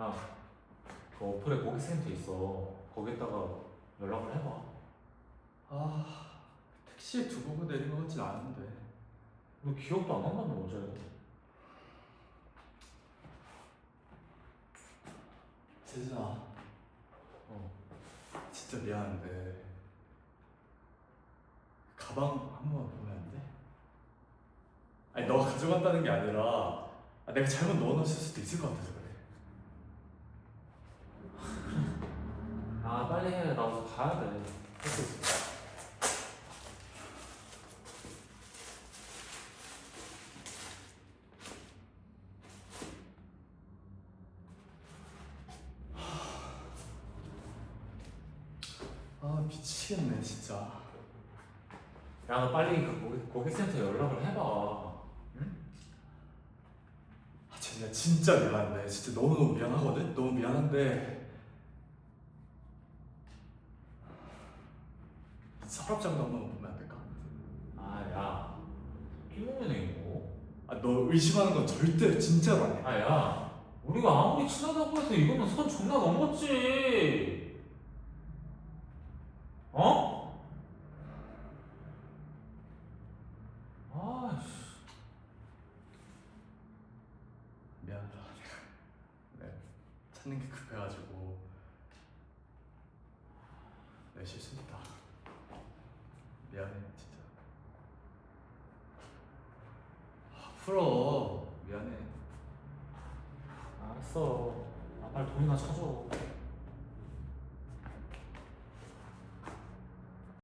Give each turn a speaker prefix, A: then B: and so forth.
A: 야, 그 어플에 고객센터 있어. 거기다가 연락을 해봐.
B: 아 택시에 두고 내린 것 같진 않은데
A: 너 기억도 안 난다며 어제.
B: 재진아
A: 어.
B: 진짜 미안한데 가방 한 번만 보면 안 돼? 아니 너가 가져간다는 게 아니라 아, 내가 잘못 넣어놨을 수도 있을 것 같아서 그래
A: 빨리 해. 나 어서 가야 돼. 할수 있어.
B: 아 미치겠네 진짜
A: 야, 너 빨리 그 고객, 고객센터 연락을 해봐.
B: 아 재진아 진짜 미안한데 진짜 너무 너무 미안하거든? 너무 미안한데 서랍장도 한번 보면 안 될까?
A: 아, 야. 끼우면해 이거.
B: 아 너 의심하는 건 절대 진짜로 아니야
A: 아, 야. 우리가 아무리 친하다고 해서 이거는 선 존나 넘었지. 어? 아이씨.
B: 미안하다 네, 찾는 게 급해가지고 내 실수했다 미안해 진짜 아, 풀어 미안해
A: 알았어. 아, 빨리 돈이나 찾아.